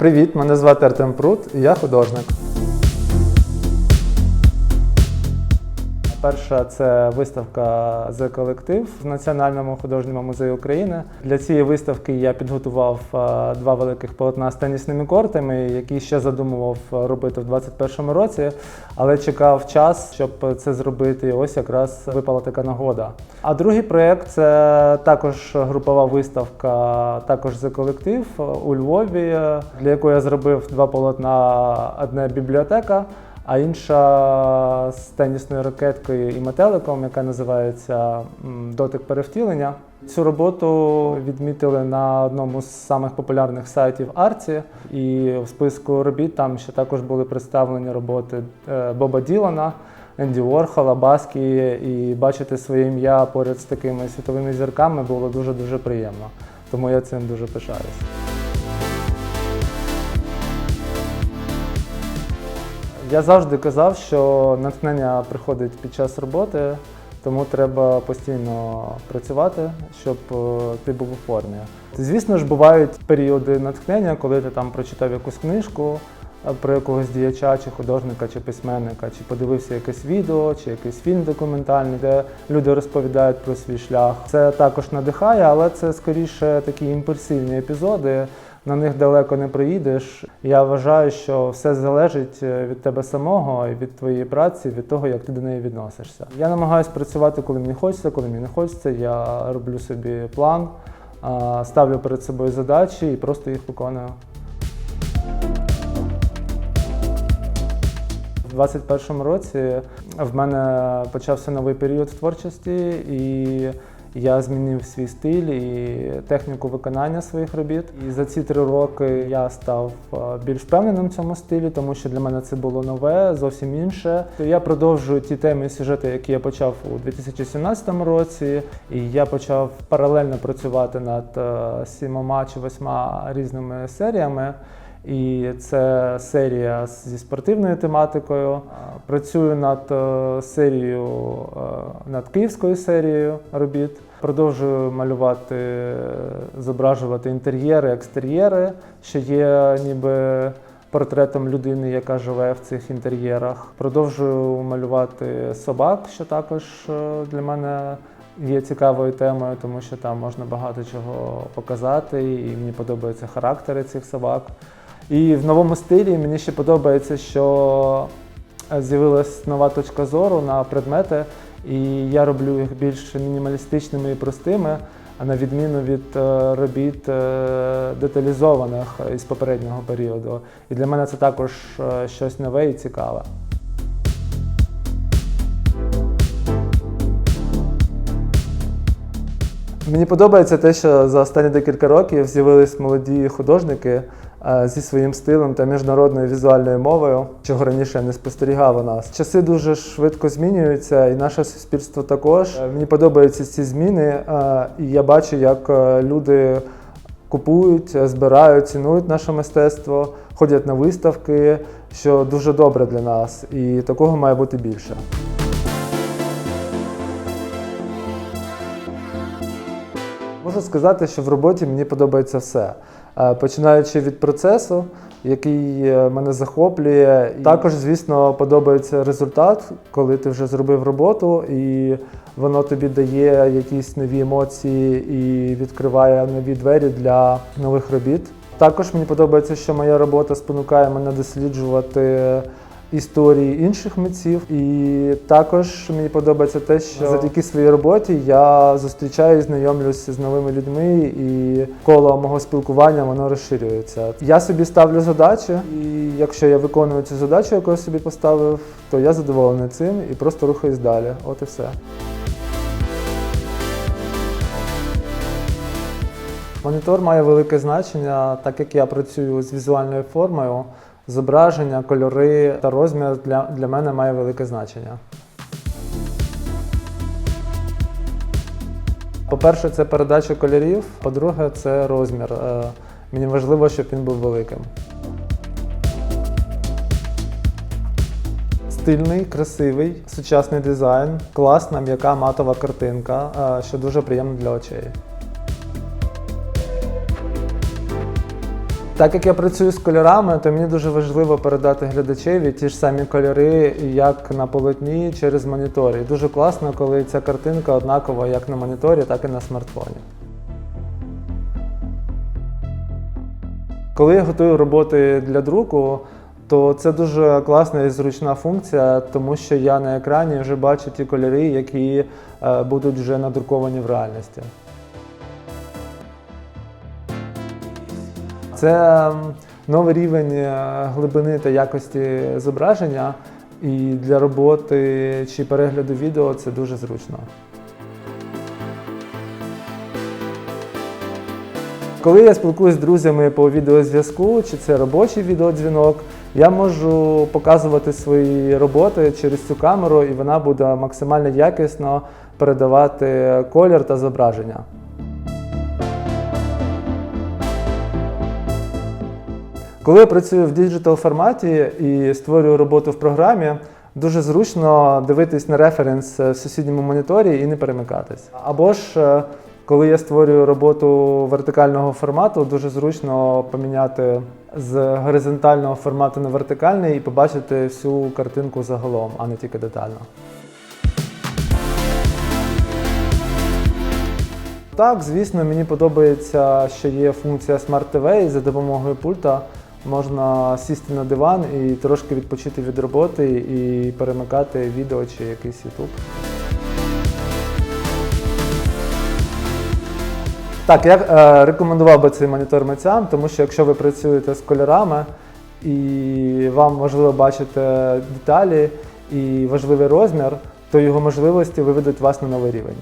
Привіт, мене звати Артем Прут, і я художник. Перша це виставка «The колектив в Національному художньому музеї України. Для цієї виставки я підготував е, два великих полотна з тенісними кортами, які ще задумував е, робити в 2021 році, але чекав час, щоб це зробити. Ось якраз випала така нагода. А другий проєкт це також групова виставка, також «The колектив у Львові, е, для якої я зробив два полотна. Одне бібліотека а інша з тенісною ракеткою і метеликом, яка називається Дотик перевтілення. Цю роботу відмітили на одному з самих популярних сайтів Арці, і в списку робіт там ще також були представлені роботи е, Боба Ділана, Енді Уорхола, Баскі, і бачити своє ім'я поряд з такими світовими зірками було дуже дуже приємно. Тому я цим дуже пишаюся. Я завжди казав, що натхнення приходить під час роботи, тому треба постійно працювати, щоб е, ти був у формі. Звісно ж, бувають періоди натхнення, коли ти там прочитав якусь книжку е, про якогось діяча, чи художника, чи письменника, чи подивився якесь відео, чи якийсь фільм документальний, де люди розповідають про свій шлях. Це також надихає, але це скоріше такі імпульсивні епізоди на них далеко не проїдеш. Я вважаю, що все залежить е, від тебе самого і від твоєї праці, від того, як ти до неї відносишся. Я намагаюся працювати, коли мені хочеться, коли мені не хочеться. Я роблю собі план, ставлю перед собою задачі і просто їх виконую. У 2021 році в мене почався новий період в творчості, і я змінив свій стиль і техніку виконання своїх робіт. І за ці три роки я став е, більш впевненим в цьому стилі, тому що для мене це було нове, зовсім інше. Я продовжую ті теми і сюжети, які я почав у 2017 році. І я почав паралельно працювати над е, сімома чи восьма різними серіями. І це серія зі спортивною тематикою. Працюю над е, серією, е, над київською серією робіт. Продовжую малювати, зображувати інтер'єри, екстер'єри, що є ніби портретом людини, яка живе в цих інтер'єрах. Продовжую малювати собак, що також е, для мене є цікавою темою, тому що там можна багато чого показати, і мені подобаються характери цих собак. І в новому стилі мені ще подобається, що з'явилась нова точка зору на предмети, і я роблю їх більш мінімалістичними і простими, а на відміну від е, робіт е, деталізованих із попереднього періоду. І для мене це також е, щось нове і цікаве. Мені подобається те, що за останні декілька років з'явились молоді художники е, зі своїм стилем та міжнародною візуальною мовою, чого раніше не спостерігав у нас. Часи дуже швидко змінюються, і наше суспільство також. Е, Мені подобаються ці зміни, е, і я бачу, як е, люди купують, е, збирають, цінують наше мистецтво, ходять на виставки, що дуже добре для нас, і такого має бути більше. Можу сказати, що в роботі мені подобається все. Е, Починаючи від процесу, який е, мене захоплює. Також, звісно, подобається результат, коли ти вже зробив роботу, і воно тобі дає якісь нові емоції і відкриває нові двері для нових робіт. Також мені подобається, що моя робота спонукає мене досліджувати історії інших митців. І також мені подобається те, що завдяки своїй роботі я зустрічаю і знайомлюся з новими людьми, і коло мого спілкування воно розширюється. Я собі ставлю задачі, і якщо я виконую цю задачу, яку я собі поставив, то я задоволений цим і просто рухаюсь далі. От і все. Монітор має велике значення, так як я працюю з візуальною формою, зображення, кольори та розмір для, для мене має велике значення. По-перше, це передача кольорів, по-друге, це розмір. Е, Мені важливо, щоб він був великим. Стильний, красивий, сучасний дизайн, класна м'яка матова картинка, е, що дуже приємно для очей. Так як я працюю з кольорами, то мені дуже важливо передати глядачеві ті ж самі кольори, як на полотні через монітор. І дуже класно, коли ця картинка однакова як на моніторі, так і на смартфоні. Коли я готую роботи для друку, то це дуже класна і зручна функція, тому що я на екрані вже бачу ті кольори, які е, будуть вже надруковані в реальності. Це новий рівень е, глибини та якості зображення, і для роботи чи перегляду відео це дуже зручно. Коли я спілкуюся з друзями по відеозв'язку, чи це робочий відеодзвінок, я можу показувати свої роботи через цю камеру, і вона буде максимально якісно передавати колір та зображення. Коли я працюю в діджитал форматі і створюю роботу в програмі, дуже зручно дивитись на референс в сусідньому моніторі і не перемикатись. Або ж е, коли я створюю роботу вертикального формату, дуже зручно поміняти з горизонтального формату на вертикальний і побачити всю картинку загалом, а не тільки детально. Так, звісно, мені подобається, що є функція Smart TV, і за допомогою пульта можна сісти на диван і трошки відпочити від роботи і перемикати відео чи якийсь YouTube. Так, я е, рекомендував би цей монітор митцям, тому що якщо ви працюєте з кольорами і вам важливо бачити деталі і важливий розмір, то його можливості виведуть вас на новий рівень.